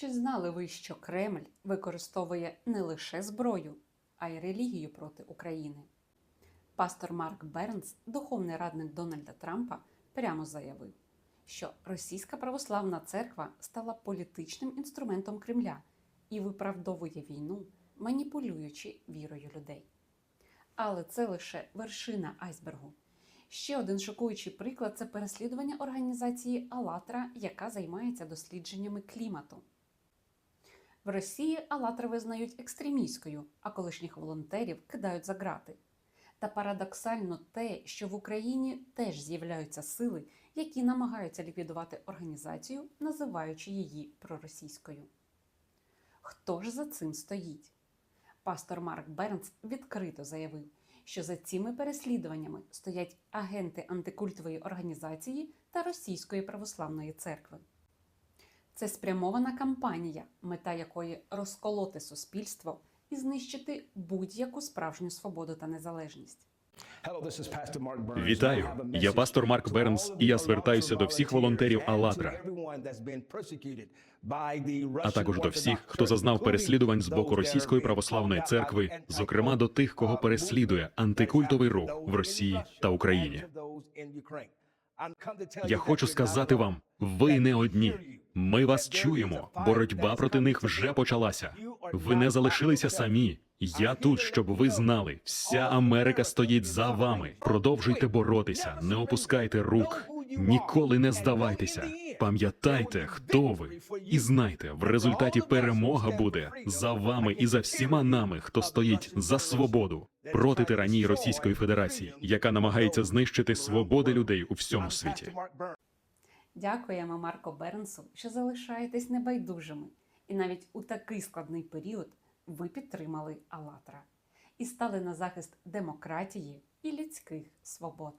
Чи знали ви, що Кремль використовує не лише зброю, а й релігію проти України? Пастор Марк Бернс, духовний радник Дональда Трампа, прямо заявив, що Російська православна церква стала політичним інструментом Кремля і виправдовує війну, маніпулюючи вірою людей. Але це лише вершина айсбергу. Ще один шокуючий приклад це переслідування організації «АЛЛАТРА», яка займається дослідженнями клімату. В Росії «АЛЛАТРА» визнають екстремістською, а колишніх волонтерів кидають за грати. Та парадоксально те, що в Україні теж з'являються сили, які намагаються ліквідувати організацію, називаючи її проросійською. Хто ж за цим стоїть? Пастор Марк Бернс відкрито заявив, що за цими переслідуваннями стоять агенти антикультової організації та Російської православної церкви. Це спрямована кампанія, мета якої розколоти суспільство і знищити будь-яку справжню свободу та незалежність. Вітаю, я пастор Марк Бернс, і я звертаюся до всіх волонтерів «АЛЛАТРА», а також до всіх, хто зазнав переслідувань з боку Російської православної церкви, зокрема до тих, кого переслідує антикультовий рух в Росії та Україні. Я хочу сказати вам, ви не одні. Ми вас чуємо. Боротьба проти них вже почалася. Ви не залишилися самі. Я тут, щоб ви знали, вся Америка стоїть за вами. Продовжуйте боротися, не опускайте рук, ніколи не здавайтеся. Пам'ятайте, хто ви, і знайте, в результаті перемога буде за вами і за всіма нами, хто стоїть за свободу проти тиранії Російської Федерації, яка намагається знищити свободи людей у всьому світі. Дякуємо Марко Бернсу, що залишаєтесь небайдужими. І навіть у такий складний період ви підтримали «АЛЛАТРА» і стали на захист демократії і людських свобод.